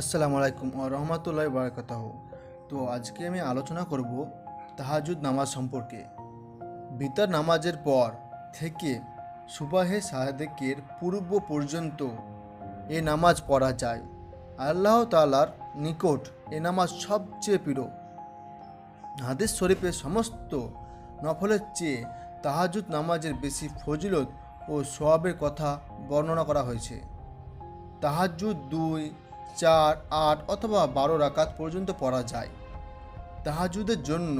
আসসালামু আলাইকুম ও রহমতুল্লাহ বারাকাতাহ। তো আজকে আমি আলোচনা করব তাহাজুদ নামাজ সম্পর্কে। বিতার নামাজের পর থেকে সুবাহে সাহাদেকের পূর্ব পর্যন্ত এ নামাজ পড়া যায়। আল্লাহ তালার নিকট এ নামাজ সবচেয়ে প্রিয়। হাদিস শরীফের সমস্ত নফলের চেয়ে তাহাজুদ নামাজের বেশি ফজিলত ও সোয়াবের কথা বর্ণনা করা হয়েছে। তাহাজুদ দুই চার, আট অথবা বারো রাকাত পর্যন্ত পড়া যায়। তাহাজুদের জন্য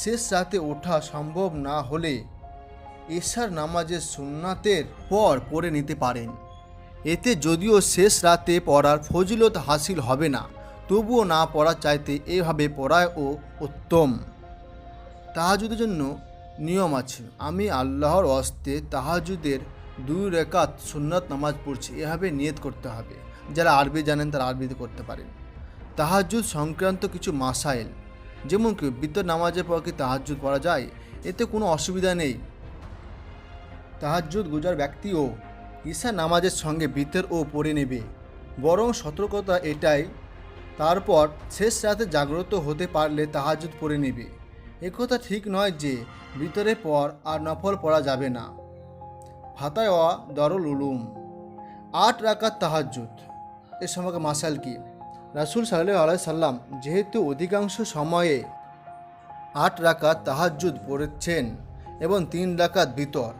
শেষ রাতে ওঠা সম্ভব না হলে এশার নামাজের সুন্নাতের পর পড়ে নিতে পারেন। এতে যদিও শেষ রাতে পড়ার ফজিলত হাসিল হবে না, তবুও না পড়া চাইতে এভাবে পড়ায় ও উত্তম। তাহাজুদের জন্য নিয়ম আছে, আমি আল্লাহর অস্তে তাহাজুদের দুই রেকাত সুন্নাত নামাজ পড়ছি, এভাবে নিয়ত করতে হবে। যারা আরবি জানেন তারা আরবিতে করতে পারেন। তাহাজুদ সংক্রান্ত কিছু মাসাইল, যেমন কি বিদ্যুৎ নামাজের পর কি তাহাজুদ পড়া যায়, এতে কোনো অসুবিধা নেই। তাহাজুদ গুজার ব্যক্তিও ঈশা নামাজের সঙ্গে বিতর ও পড়ে নেবে। বরং সতর্কতা এটাই, তারপর শেষ রাতে জাগ্রত হতে পারলে তাহাজুদ পড়ে নেবে। একথা ঠিক নয় যে, ভিতরে পর আর নফল পড়া যাবে না। ফাতাওয়া দারুল উলুম। আট রাকাত তাহাজুদ এ সম্পর্কে মাসাল কি? রাসুল সাল্লাহ আলাই সাল্লাম যেহেতু অধিকাংশ সময়ে আট রাকাত তাহাজুদ পড়েছেন এবং তিন রাকাত ভিতর,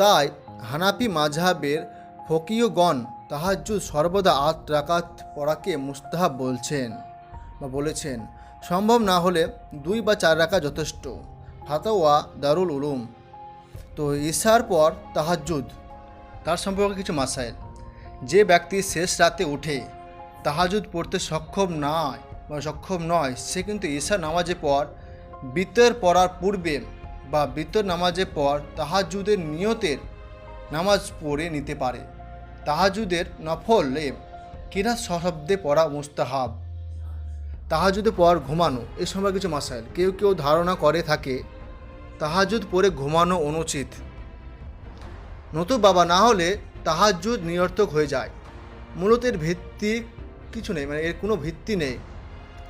তাই হানাপি মাঝহাবের ফকিয়গণ তাহাজুদ সর্বদা আট রাকাত পড়াকে মুস্তাহাব বলছেন বা বলেছেন। সম্ভব না হলে দুই বা চার রাখা যথেষ্ট। ফাতাওয়া দারুল উলুম। তো ঈশার পর তাহাজুদ তার সম্পর্কে কিছু মাসাইল। যে ব্যক্তি শেষ রাতে উঠে তাহাজুদ পড়তে সক্ষম নয় বা সক্ষম নয়, সে কিন্তু ঈশা নামাজের পর, বিতর পড়ার পূর্বে বা বিতর নামাজের পর তাহাজুদের নিয়তের নামাজ পড়ে নিতে পারে। তাহাজুদের নফলে কিরা শব্দে পড়া মুস্তাহাব। তাহাজুদের পর ঘুমানো, এ সময় কিছু মাসাইল। কেউ কেউ ধারণা করে থাকে তাহাজুদ পরে ঘুমানো অনুচিত। নতুন বাবা না হলে তাহাজুদ নিরর্থক হয়ে যায়। মূলত এর ভিত্তি কিছু নেই মানে এর কোনো ভিত্তি নেই।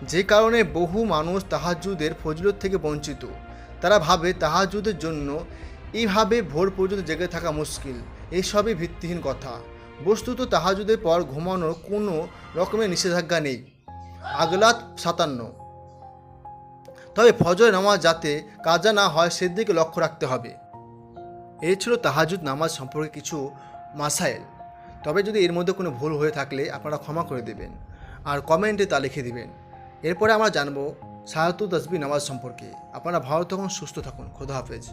যে কারণে বহু মানুষ তাহাজুদের ফজলত থেকে বঞ্চিত। তারা ভাবে তাহাজুদের জন্য এইভাবে ভোর পর্যন্ত জেগে থাকা মুশকিল। এইসবই ভিত্তিহীন কথা। বস্তুত তাহাজুদের পর ঘুমানোর কোনো রকমের নিষেধাজ্ঞা নেই। আগলাত সাতান্ন। তবে ফজর নামাজ যাতে কাজা না হয় সেদিকে লক্ষ্য রাখতে হবে। এই ছিল তাহাজুদ নামাজ সম্পর্কে কিছু মাসাইল। তবে যদি এর মধ্যে কোনো ভুল হয়ে থাকলে আপনারা ক্ষমা করে দেবেন আর কমেন্টে তা লিখে দেবেন। এরপরে আমরা জানব সাহাতু তসবি নামাজ সম্পর্কে। আপনারা ভালো থাকুন, সুস্থ থাকুন। খোদা হাফেজ।